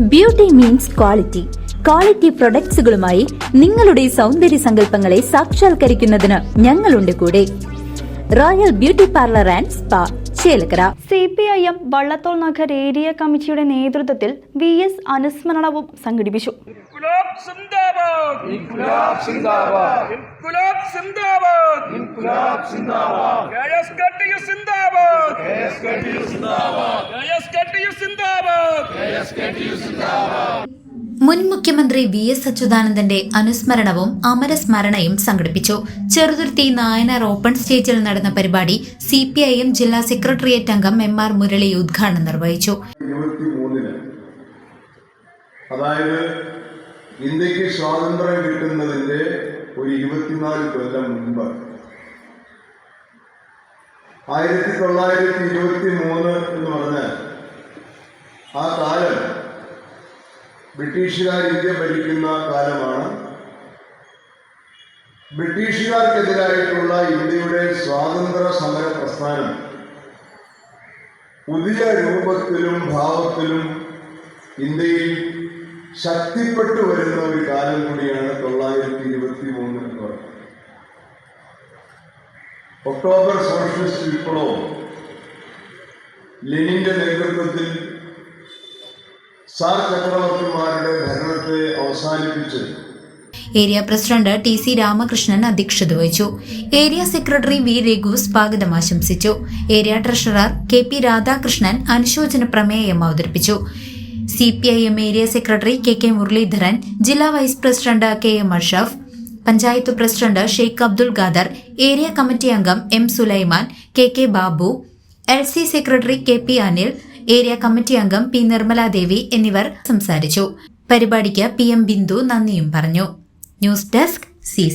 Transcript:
Beauty means quality quality പ്രൊഡക്ട്സുകളുമായി നിങ്ങളുടെ സൗന്ദര്യ സങ്കല്പങ്ങളെ സാക്ഷാത്കരിക്കുന്നതിന് ഞങ്ങളുണ്ട് കൂടെ. Royal beauty parlour and spa Chelakkara. C P I M Vallathol Nagar area കമ്മിറ്റിയുടെ നേതൃത്വത്തിൽ വി എസ് അനുസ്മരണവും സംഘടിപ്പിച്ചു. സിന്ദാബാദ്. മുൻ മുഖ്യമന്ത്രി വി എസ് അച്യുതാനന്ദന്റെ അനുസ്മരണവും അമരസ്മരണയും സംഘടിപ്പിച്ചു. ചെറുതുരുത്തി നായനാർ ഓപ്പൺ സ്റ്റേജിൽ നടന്ന പരിപാടി സി പി ഐ എം ജില്ലാ സെക്രട്ടേറിയറ്റ് അംഗം എം ആർ മുരളി ഉദ്ഘാടനം നിർവഹിച്ചു. അതായത് ഇന്ത്യയ്ക്ക് സ്വാതന്ത്ര്യം കിട്ടുന്നതിന്റെ ഒരു ഇരുപത്തിനാല് കൊല്ലം മുൻപ്. ആയിരത്തി തൊള്ളായിരത്തി ഇരുപത്തി മൂന്ന് എന്ന് പറഞ്ഞാൽ ആ കാലം ബ്രിട്ടീഷുകാർ ഇന്ത്യ ഭരിക്കുന്ന കാലമാണ്. ബ്രിട്ടീഷുകാർക്കെതിരായിട്ടുള്ള ഇന്ത്യയുടെ സ്വാതന്ത്ര്യ സമര പ്രസ്ഥാനം പുതിയ രൂപത്തിലും ഭാവത്തിലും ഇന്ത്യയിൽ ശക്തിപ്പെട്ടു വരുന്ന ഒരു കാലം കൂടിയാണ് തൊള്ളായിരത്തി ഇരുപത്തി മൂന്ന് എന്ന് ഒക്ടോബർ സോഷ്യലിസ്റ്റ് വിപ്ലവം ലെനിന്റെ നേതൃത്വത്തിൽ സാർ ചക്രവർത്തിമാരുടെ ഭരണത്തെ അവസാനിപ്പിച്ച്. Area president T C Ramakrishnan അധ്യക്ഷത വഹിച്ചു. ഏരിയ സെക്രട്ടറി വി രഘു സ്വാഗതം ആശംസിച്ചു. Area treasurer K P Radhakrishnan അനുശോചന പ്രമേയം അവതരിപ്പിച്ചു. C P I M area secretary K K Muraleedharan ജില്ലാ vice president K M Ashraf panchayat president Sheikh Abdul Khader area committee അംഗം M Sulaiman K K Babu L C secretary K P Anil area committee അംഗം P Nirmala Devi എന്നിവർ സംസാരിച്ചു. പരിപാടിക്ക് P M Bindu നന്ദിയും പറഞ്ഞു. News desk C